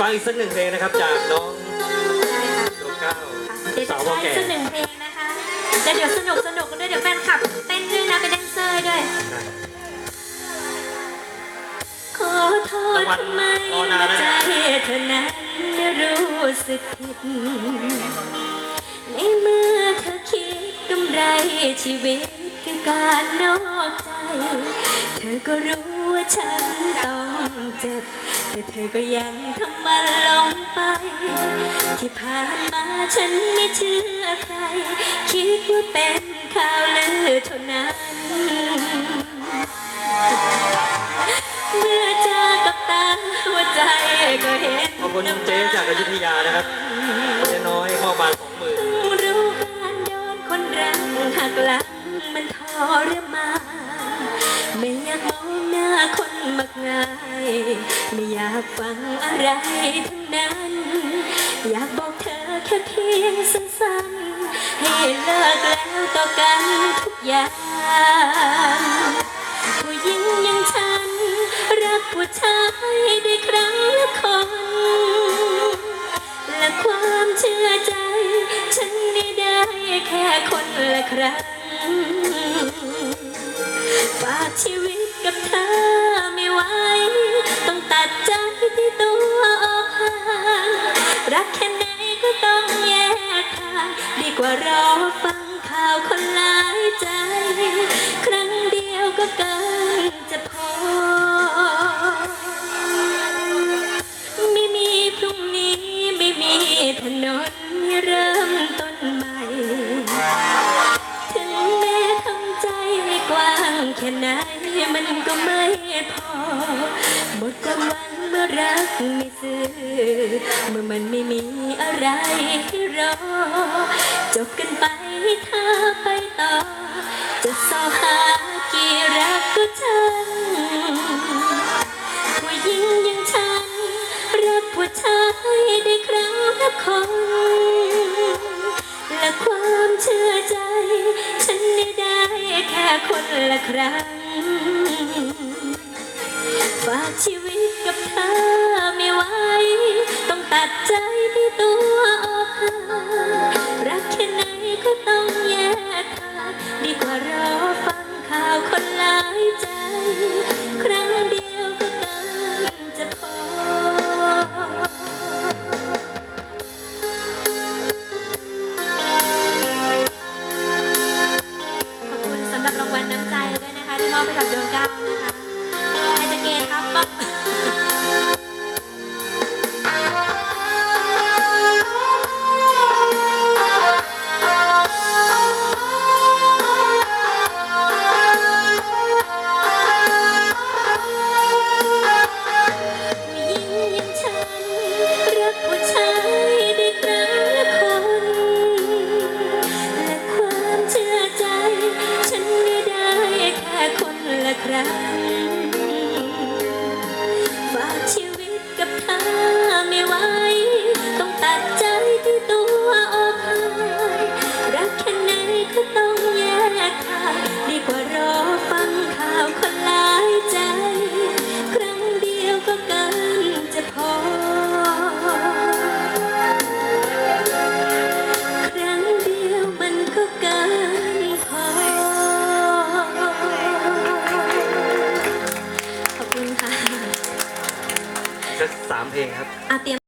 ฟังอีกสักหนึ่งเพลงนะครับจากน้องได้ค่ะดวงเก้า เดี๋ยวสาจะววอใช้แก่สักหนึ่งเพลงนะคะแล้วเดี๋ยวสนุกสนุกกันด้วยเดี๋ยวแฟนคลับเต้นด้วยนะเป็นแดนเซอร์ด้วย ขอโทษทำไมใจเธอนั้นรู้สึกผิดในเมื่อเธอคิดกำไรชีวิตคือการนอกใจ เธอก็รู้ว่าฉันต้อง เจ็บ แต่เธอก็ยังทำมันลงไป ที่ผ่านมาฉันไม่เชื่อใคร คิดว่าเป็นข่าวลือเท่านั้น เมื่อเจอกับตาหัวใจก็เห็นขอบคุณเจ๊จากอยุธยานะครับเจ๊น้อยมอบมาสองหมื่นรู้การโดนคนรักหักหลังมันทรมานไม่ากฟังอะไรทั้งนั้น อยากบอกเธอแค่เพียงสั้นๆ ให้เลิกแล้วต่อกันทุกอย่างผู้หญิงอย่างฉัน รักผู้ชายได้ครั้งละคน และความเชื่อใจ ฉันไม่ได้แค่คนละครั้ง ว่ารอฟังข่าวคนหลายใจ แค่ไหนมันก็ไม่พอ หมดความหวังเมื่อรักไม่ซื่อเมื่อมันไม่มีอะไรให้รอ จบกันไปให้เธอไปต่อ จะสอหากี่รักก็ช่างผู้หญิงอย่างฉัน รักผู้ชายได้ครั้งละคน คนละครั้ง ฝากชีวิตกับเธอไม่ไหวต้องตัดใจที่ตัวออกห่างรักแค่ไหนก็ต้องแยกทางดีกว่ารอฟังข่าวคนหลายใจางวัลน้ำใจด้วยนะคะที่มอบให้กับดวงดาวนะคะอาจารเกณฑ์ครับ เองครับ อาเตรียม